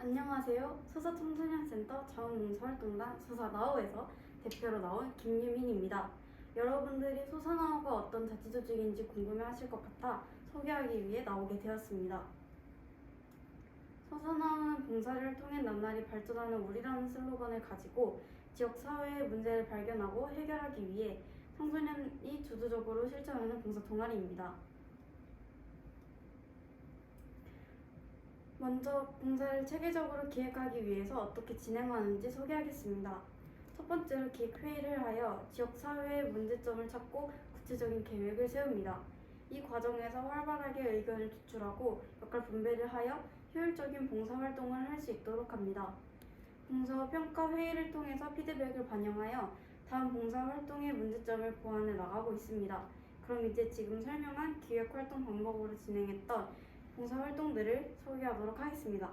안녕하세요. 소사청소년센터 자원봉사활동단 소사나우에서 대표로 나온 김유민입니다. 여러분들이 소사나우가 어떤 자치조직인지 궁금해하실 것 같아 소개하기 위해 나오게 되었습니다. 소사나우는 봉사를 통해 낱날이 발전하는 우리라는 슬로건을 가지고 지역 사회의 문제를 발견하고 해결하기 위해 청소년이 주도적으로 실천하는 봉사 동아리입니다. 먼저 봉사를 체계적으로 기획하기 위해서 어떻게 진행하는지 소개하겠습니다. 첫 번째로 기획회의를 하여 지역 사회의 문제점을 찾고 구체적인 계획을 세웁니다. 이 과정에서 활발하게 의견을 제출하고 역할 분배를 하여 효율적인 봉사활동을 할 수 있도록 합니다. 봉사 평가 회의를 통해서 피드백을 반영하여 다음 봉사활동의 문제점을 보완해 나가고 있습니다. 그럼 이제 지금 설명한 기획활동 방법으로 진행했던 봉사 활동들을 소개하도록 하겠습니다.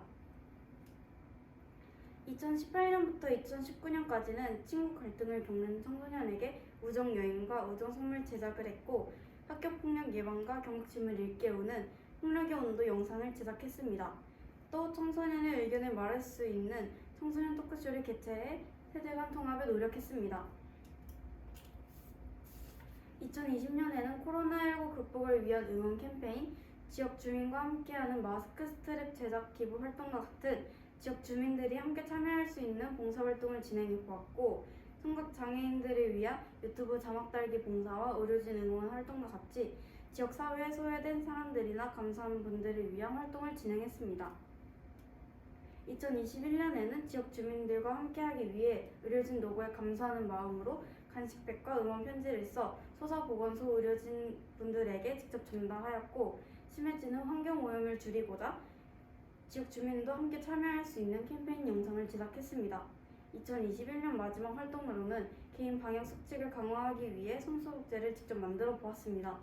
2018년부터 2019년까지는 친구 갈등을 겪는 청소년에게 우정 여행과 우정 선물 제작을 했고 학교 폭력 예방과 경각심을 일깨우는 폭력의 온도 영상을 제작했습니다. 또 청소년의 의견을 말할 수 있는 청소년 토크쇼를 개최해 세대 간 통합에 노력했습니다. 2020년에는 코로나19 극복을 위한 응원 캠페인 지역 주민과 함께하는 마스크 스트랩 제작 기부 활동과 같은 지역 주민들이 함께 참여할 수 있는 봉사활동을 진행해 보았고 청각 장애인들을 위한 유튜브 자막 달기 봉사와 의료진 응원 활동과 같이 지역 사회에 소외된 사람들이나 감사한 분들을 위한 활동을 진행했습니다. 2021년에는 지역 주민들과 함께하기 위해 의료진 노고에 감사하는 마음으로 간식백과 응원 편지를 써 소사보건소 의료진 분들에게 직접 전달하였고 심해지는 환경 오염을 줄이고자 지역 주민도 함께 참여할 수 있는 캠페인 영상을 제작했습니다. 2021년 마지막 활동으로는 개인 방역 수칙을 강화하기 위해 손소독제를 직접 만들어 보았습니다.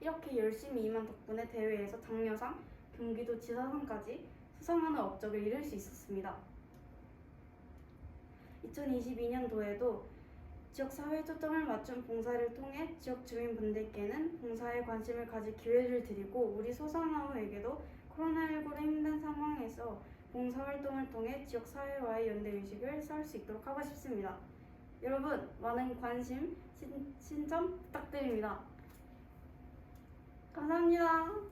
이렇게 열심히 임한 덕분에 대회에서 장려상, 경기도 지사상까지 수상하는 업적을 이룰 수 있었습니다. 2022년도에도 지역 사회 초점을 맞춘 봉사를 통해 지역 주민분들께는 봉사에 관심을 가질 기회를 드리고 우리 소상나무에게도 코로나19로 힘든 상황에서 봉사활동을 통해 지역 사회와의 연대 의식을 쌓을 수 있도록 하고 싶습니다. 여러분 많은 관심, 신, 신청 부탁드립니다. 감사합니다.